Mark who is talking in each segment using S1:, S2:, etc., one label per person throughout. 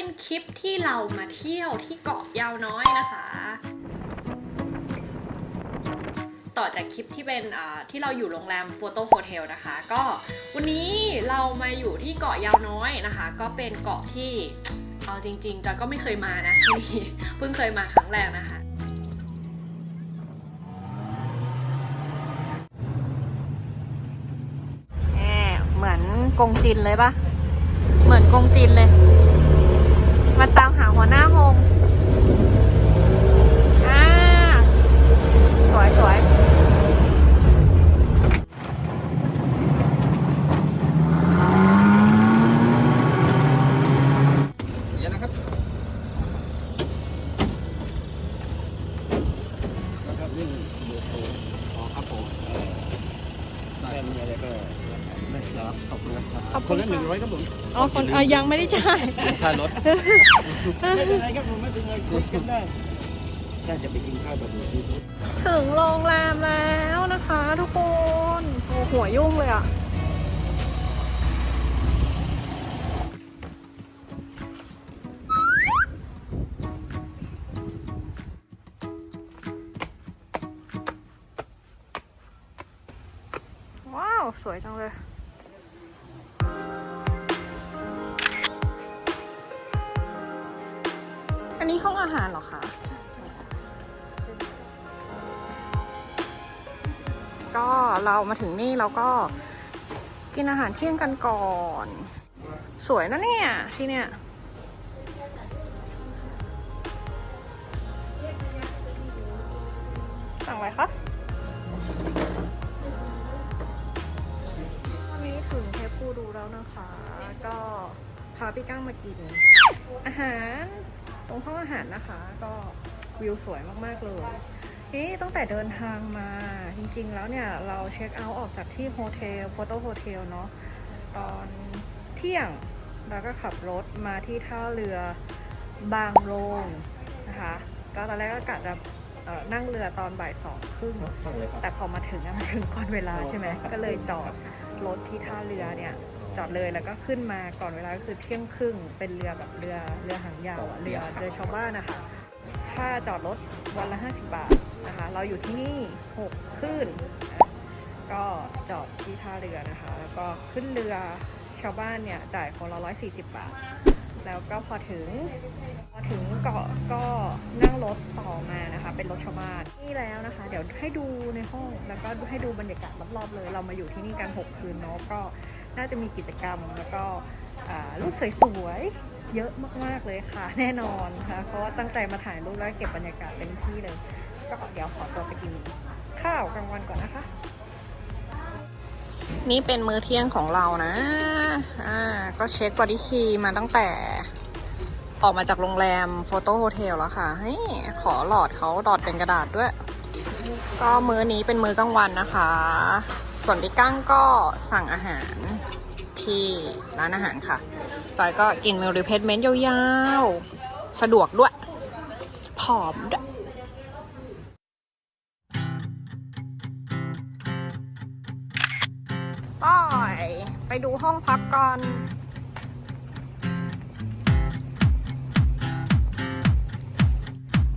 S1: เป็นคลิปที่เรามาเที่ยวที่เกาะยาวน้อยนะคะ ต่อจากคลิปที่เป็นที่เราอยู่โรงแรมโฟโต้โฮเทลนะคะ ก็วันนี้เรามาอยู่ที่เกาะยาวน้อยนะคะ ก็เป็นเกาะที่เอาจริงๆจอยก็ไม่เคยมานะที่นี่เพิ่งเคยมาครั้งแรกนะคะแหมเหมือนกงจินเลยปะเหมือนกงจินเลย มาตามหาหัวหน้าโฮงอ่าสวยสวย
S2: อบคุณนะครับ
S1: ขอบ
S2: ค
S1: คุ
S2: น
S1: ณ
S2: ละหนึ่งร้อยครับผม
S1: อ๋อคนอะยังไม่ได้จ่าย
S2: ค่ารถ ไม่เป็นไรครับผมไม่เป็นไรคุยกันได้น่าจะไปกินข้าวแบบนี้
S1: ถึงโรงแรมแล้วนะคะทุกคนโอ้หัวยุ่งเลยอะว้าว สวยจังเลย ก็เรามาถึงนี่เราก็กินอาหารเที่ยงกันก่อน สวยนะเนี่ย ที่เนี่ยสั่งอะไรคะวันนี้ถึงเทปูดูแล้วนะคะ ก็พาพี่ก้างมากิน อาหาร ตรงห้องอาหารนะคะ ก็วิวสวยมาก ๆ เลย นี่ตั้งแต่เดินทางมาจริงๆ แล้วเนี่ย เราเช็คเอาท์ออกจากที่โฮเทลโฟโต้โฮเทลเนาะตอนเที่ยงแล้วก็ขับรถมาที่ท่าเรือบางโรงนะคะก็ตอนแรกก็กะจะเอ่อนั่งเรือตอนบ่ายสองครึ่ง
S2: สั่งเลยครับ
S1: แต่พอมาถึงอะมันถึงก่อนเวลาใช่ไหมก็เลยจอดรถที่ท่าเรือเนี่ยจอดเลยแล้วก็ขึ้นมาก่อนเวลาก็คือเที่ยงครึ่งเป็นเรือแบบเรือเรือหางยาวอะเรือเรือชาวบ้านนะคะค่าจอดรถ วันละ 50 บาทนะคะ เราอยู่ที่นี่ 6 ขึ้น ก็จอดที่ท่าเรือนะคะ แล้วก็ขึ้นเรือชาวบ้านเนี่ยจ่ายคนละ 140 บาท แล้วก็พอถึงพอถึงเกาะก็นั่งรถต่อมานะคะ เป็นรถชาวบ้านนี่แล้วนะคะ เดี๋ยวให้ดูในห้องแล้วก็ให้ดูบรรยากาศรอบๆเลย เรามาอยู่ที่นี่กัน 6 คืนเนาะก็น่าจะมีกิจกรรมแล้วก็อ่ารูปสวยๆ เยอะมากๆเลยค่ะ แน่นอนนะคะเพราะว่าตั้งใจมาถ่ายรูปแล้วเก็บบรรยากาศเต็มที่เลย ก็เดี๋ยวขอตัวไปกินข้าวกลางวันก่อนนะคะ นี่เป็นมื้อเที่ยงของเรานะอ่าก็เช็คบอดี้คีมาตั้งแต่ออกมาจากโรงแรมโฟโต้โฮเทลแล้วค่ะเฮ้ยขอหลอดเขาหลอดเป็นกระดาษด้วย ก็มื้อนี้เป็นมื้อกลางวันนะคะ ส่วนพี่กั้งก็สั่งอาหาร ที่ร้านอาหารค่ะ จอยก็กินมิลรีเพสเมนต์ยาวๆ สะดวกด้วย ผอมด้วยปอยไปดูห้องพักก่อน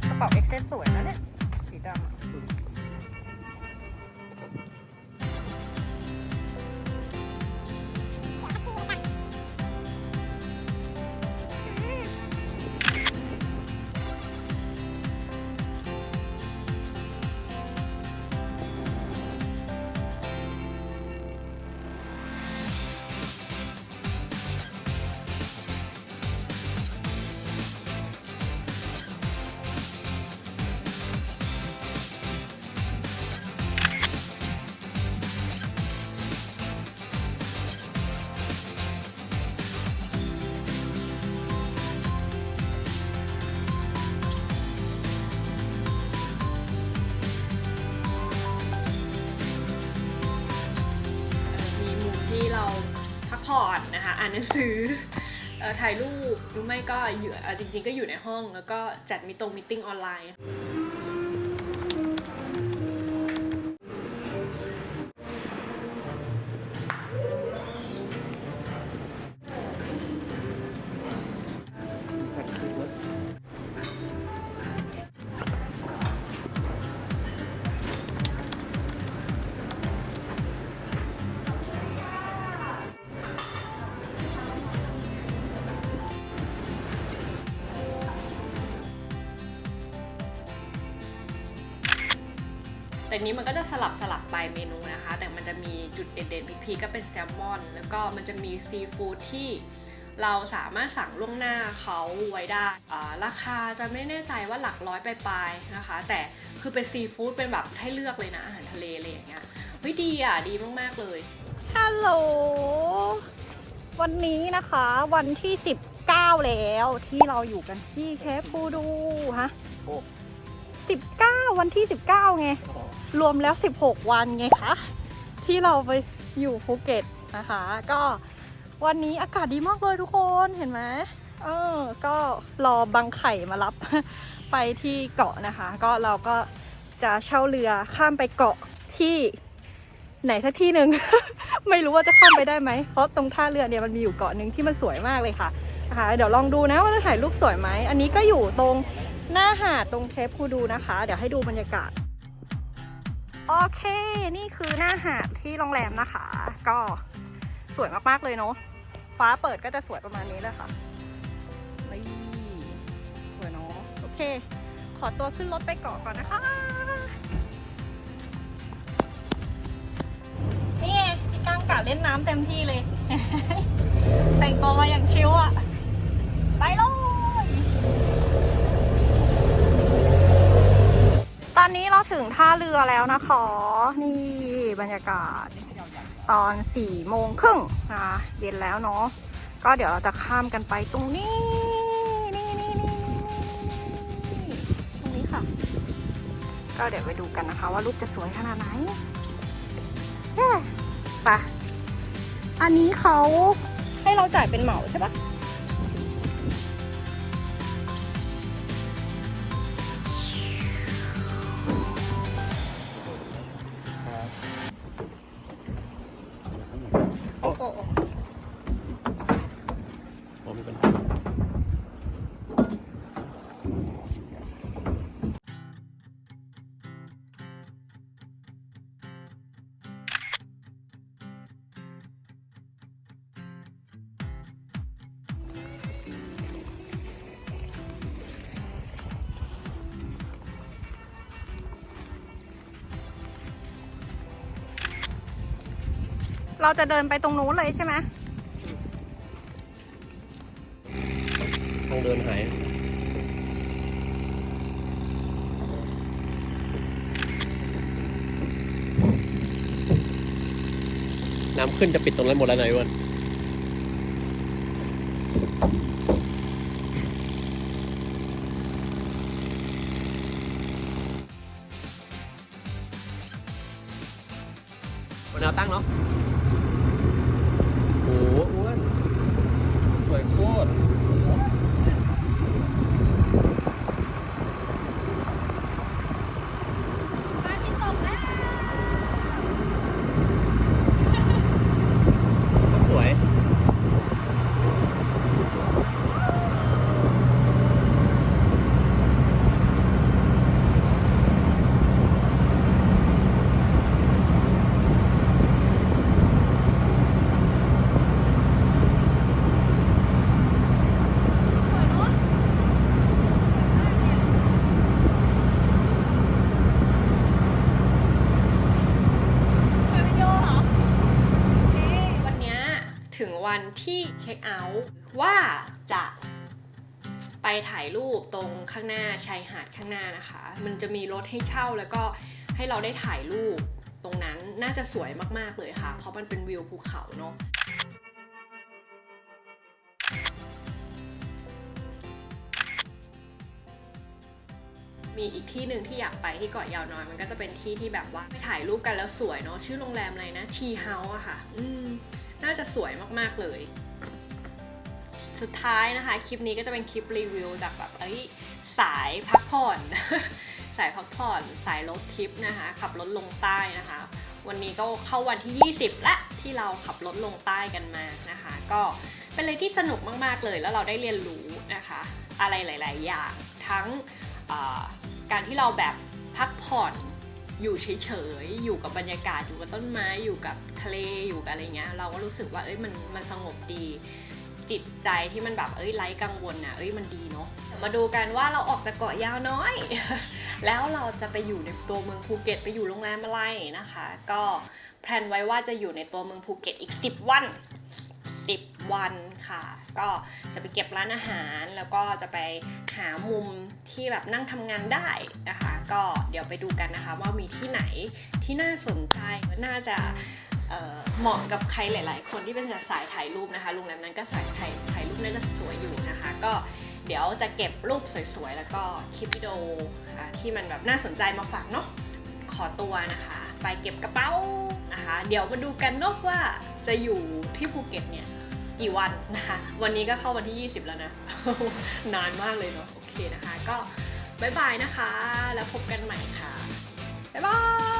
S1: กระเป๋าเอ็กเซสสวยนะเนี่ย สีดำ ผ่อนนะคะอ่านหนังสืออถ่ายรูปหรือไม่ก็อยู่เอ่อจริงๆ ก็อยู่ในห้องแล้วก็จัดมิตรงมิ팅ออนไลน์ แต่นี้มันก็จะสลับสลับไปเมนูนะคะ แต่มันจะมีจุดเด่นๆพีคๆก็เป็นแซลมอน แล้วก็มันจะมีซีฟู้ดที่เราสามารถสั่งล่วงหน้าเขาไว้ได้อ่าราคาจะไม่แน่ใจว่าหลักร้อยปลายๆนะคะ แต่คือเป็นซีฟู้ดเป็นแบบให้เลือกเลยนะอาหารทะเลอะไรอย่างเงี้ยเฮ้ยดีอะ ดีมากๆเลยฮัลโหลวันนี้นะคะวันที่ 19 แล้วที่เราอยู่กันที่เคปฟูดูฮะ19 วันที่ 19 ไง รวมแล้ว 16 วันไงคะ ที่เราไปอยู่ภูเก็ตนะคะ ก็วันนี้อากาศดีมากเลยทุกคนเห็นไหมเออ ก็รอบังไข่มารับไปที่เกาะนะคะ ก็เราก็จะเช่าเรือข้ามไปเกาะที่ไหนสักที่หนึ่ง ไม่รู้ว่าจะข้ามไปได้ไหม เพราะตรงท่าเรือเนี่ยมันมีอยู่เกาะหนึ่งที่มันสวยมากเลยค่ะนะคะเดี๋ยวลองดูนะว่าจะถ่ายรูปสวยไหม อันนี้ก็อยู่ตรงหน้าหาดตรงเทปพูดูนะคะ เดี๋ยวให้ดูบรรยากาศ โอเคนี่คือหน้าหาดที่โรงแรมนะคะ ก็สวยมากๆเลยเนาะฟ้าเปิดก็จะสวยประมาณนี้เลยค่ะนี่สวยเนาะโอเค ขอตัวขึ้นรถไปเกาะก่อนนะคะนี่ไงพี่ก้างกะเล่นน้ำเต็มที่เลย แต่งตัวมาอย่างชิวอะไปลย ถึงท่าเรือแล้วนะคะ นี่บรรยากาศตอนสี่โมงครึ่งนะคะเย็นแล้วเนาะก็เดี๋ยวเราจะข้ามกันไปตรงนี้นี่นี่นี่นี่ตรงนี้ค่ะ ก็เดี๋ยวไปดูกันนะคะ ว่ารูปจะสวยขนาดไหนเย้ไปอันนี้เขาให้เราจ่ายเป็นเหมาใช่ปะ เราจะเดินไปตรงนู้นเลยใช่ไหม
S2: ทางเดินหาย น้ำขึ้นจะปิดตรงนั้นหมดแล้วนายอ้วนบนแนวตั้งเนาะ อ้โหอ้วนสวยโคตร
S1: มาที่ตกแล้ว
S2: สวย
S1: วันเนี้ยถึง วันที่เช็คเอาท์ว่าจะไปถ่ายรูปตรงข้างหน้าชายหาดข้างหน้านะคะ มันจะมีรถให้เช่าแล้วก็ให้เราได้ถ่ายรูปตรงนั้นน่าจะสวยมากๆเลยค่ะ เพราะมันเป็นวิวภูเขาเนาะมีอีกที่หนึ่งที่อยากไปที่เกาะยาวน้อยมันก็จะเป็นที่ที่แบบว่าไปถ่ายรูปกันแล้วสวยเนาะชื่อโรงแรมอะไรนะทีเฮาส์อะค่ะ อืม น่าจะสวยมากๆเลย สุดท้ายนะคะ คลิปนี้ก็จะเป็นคลิปรีวิวจากแบบเอ้ยสายพักผ่อน สายพักผ่อนสายรถทริปนะคะ ขับรถลงใต้นะคะ วันนี้ก็เข้าวันที่ 20 ละที่เราขับรถลงใต้กันมานะคะ ก็เป็นอะไรที่สนุกมากๆเลยแล้วเราได้เรียนรู้นะคะ อะไรหลาย ๆ อย่างทั้งการที่เราแบบพักผ่อน อยู่เฉยๆ อยู่กับบรรยากาศ อยู่กับต้นไม้ อยู่กับทะเล อยู่กับอะไรเงี้ย เราก็รู้สึกว่าเอ้ยมันมันสงบดี จิตใจที่มันแบบเอ้ยไร้กังวลนะเอ้ยมันดีเนาะ มาดูกันว่าเราออกจากเกาะยาวน้อย แล้วเราจะไปอยู่ในตัวเมืองภูเก็ตไปอยู่โรงแรมอะไรนะคะ ก็แพลนไว้ว่าจะอยู่ในตัวเมืองภูเก็ตอีก 10 วัน 10 วันค่ะ ก็จะไปเก็บร้านอาหารแล้วก็จะไปหามุมที่แบบนั่งทำงานได้นะคะ ก็เดี๋ยวไปดูกันนะคะ ว่ามีที่ไหนที่น่าสนใจน่าจะเเหมาะกับใครหลาย ๆ คนที่เป็นสายถ่ายรูปนะคะโรงแรมนั้นก็สายถ่ายถ่ายรูปน่าจะสวยอยู่นะคะ ก็เดี๋ยวจะเก็บรูปสวย ๆ แล้วก็คลิปวิดีโอที่มันแบบน่าสนใจมาฝากเนาะขอตัวนะคะ ไปเก็บกระเป๋านะคะ เดี๋ยวมาดูกันเนอะว่า จะอยู่ที่ภูเก็ตเนี่ยกี่วันนะคะวันนี้ก็เข้าวันที่ 20 แล้วนะ นานมากเลยเนาะโอเคนะคะ ก็บายบายนะคะ แล้วพบกันใหม่ค่ะ บ๊ายบาย